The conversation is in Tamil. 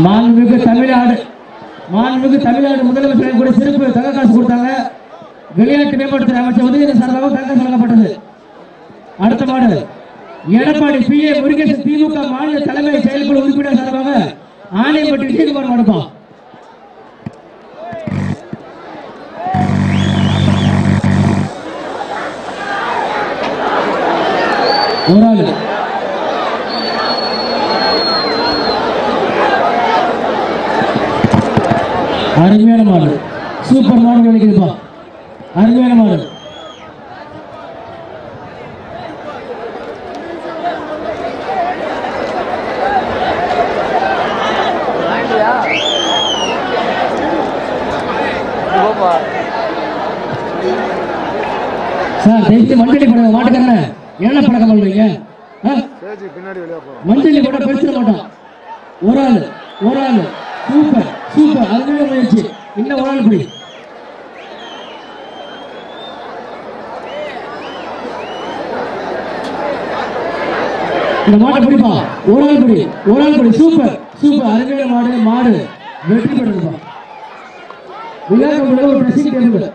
மாண்புமிகு தமிழ்நாடு மாண்புமிகு தமிழ்நாடு முதலமைச்சர் கூட சிறப்பு தங்க காசு கொடுத்தாங்க. விளையாட்டு மேம்பாட்டுத்துறை அமைச்சர் உதயநிதி சார்பாக தங்க வழங்கப்பட்டது. அடுத்த மாடு எடப்பாடி பி. ஏ. முருகேசன் திமுக மாநில தலைமை செயற்குழு உறுப்பினர் சார்பாக ஆணையப்பட்டி விஜயகுமார் மாடுப்பா ஒரு ஆளு. அருமையான மாடு. சூப்பர் மாடு கிடைக்குதுப்பா அருமையான மாடு. சார் தேசிய மஞ்சளி படங்க. மாட்டுக்காரன என்ன பழக்கம் பண்றீங்க? மஞ்சளி கூட பேசிட மாட்டான் ஒரு ஆள் ஒரு ஆள். சூப்பர். சூப்பர் அருமையான முயற்சி. இன்னும் ஒரு ஆள் புடி இந்த மாட்டை பிடிப்பா. ஒரு ஆள் பிடி ஒரு ஆள் பிடி. Super super. அருமையான மாடு மாடு. வெற்றி பெறுதுப்பா விளையாட்டு ஒரு பிரசிங் டேபிள்